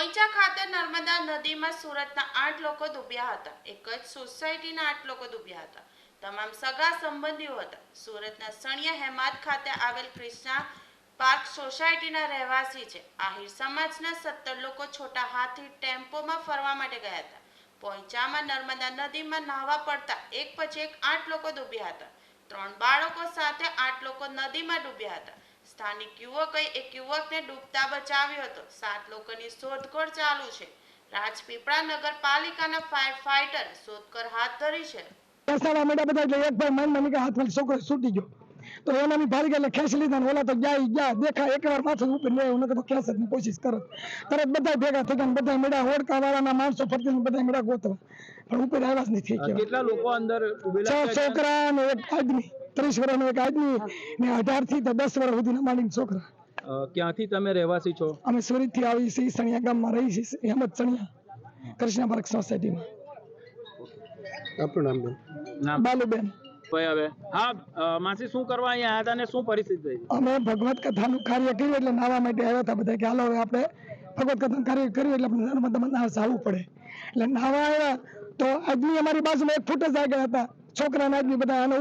પોઈચા ખાતે નર્મદા નદીમાં સુરતના આઠ લોકો ડૂબ્યા હતા. એક જ સોસાયટીના આઠ લોકો ડૂબ્યા હતા. તમામ સગા સંબંધીઓ હતા. સુરતના સણિયા હેમાદ ખાતે આવેલ ક્રિષ્ના પાર્ક સોસાયટીના રહેવાસી છે. આહિર સમાજના સત્તર લોકો છોટા હાથી ટેમ્પોમાં ફરવા માટે ગયા હતા. પોઈચામાં નર્મદા નદીમાં નાહવા પડતા એક પછી એક આઠ લોકો ડૂબ્યા હતા. ત્રણ બાળકો સાથે આઠ લોકો નદીમાં ડૂબ્યા હતા. સ્થાનિક યુવકે એક યુવકને ડૂબતા બચાવ્યો હતો. સાત લોકોની શોધખોળ ચાલુ છે. રાજપીપળા નગરપાલિકાના ફાયર ફાઈટર શોધખોળ હાથ ધરી છે. બેસાડવા માંડ્યા બધા એટલે એક ભાઈ મન મની કે હાથમાં છોકરો છૂટી ગયો. તો એના બી ભારી ગયા એટલે ખેંચી લીધા ઓલા તો ગયા ગયા. દેખા એકવાર પાછળ ઉપર લે નકર તો ખેંચવાની કોશિશ કરત તરત બધા ભેગા થઈ ગયા બધા મેળા હોડકા વાળાના માણસો ફરતી બધા મેળા ગોતવા. પણ ઉપર આવ્યા જ નથી કેટલા લોકો અંદર છ છોકરા ને એક આદમી ત્રીસ વર્ષનો એક આદમી ને અઢારથી દસ વર્ષ સુધીના માંડીને છોકરા. ક્યાંથી તમે રહેવાસી છો? અમે સુરતથી આવી છીએ સણિયા ગામમાં રહી છીએ હેમત સણિયા કૃષ્ણ પાર્ક સોસાયટીમાં. આપણું નામ બેન? બાલુબેન. હવે. હા માસી શું કરવા અહીંયા આવ્યા હતા અને શું પરિસ્થિતિ થઈ? અમે ભગવત કથાનું કાર્ય કર્યું એટલે નાવા માટે આવ્યા હતા બધા કે હાલો હવે આપણે ભગવત કથાનું કાર્ય કર્યું એટલે આપણે નર્મદામાં આવવું પડે. એટલે નાવા આવ્યા તો આદમી અમારી બાજુમાં એક ફૂટ જ આગળ હતા. છોકરા ને આદમી બધા આને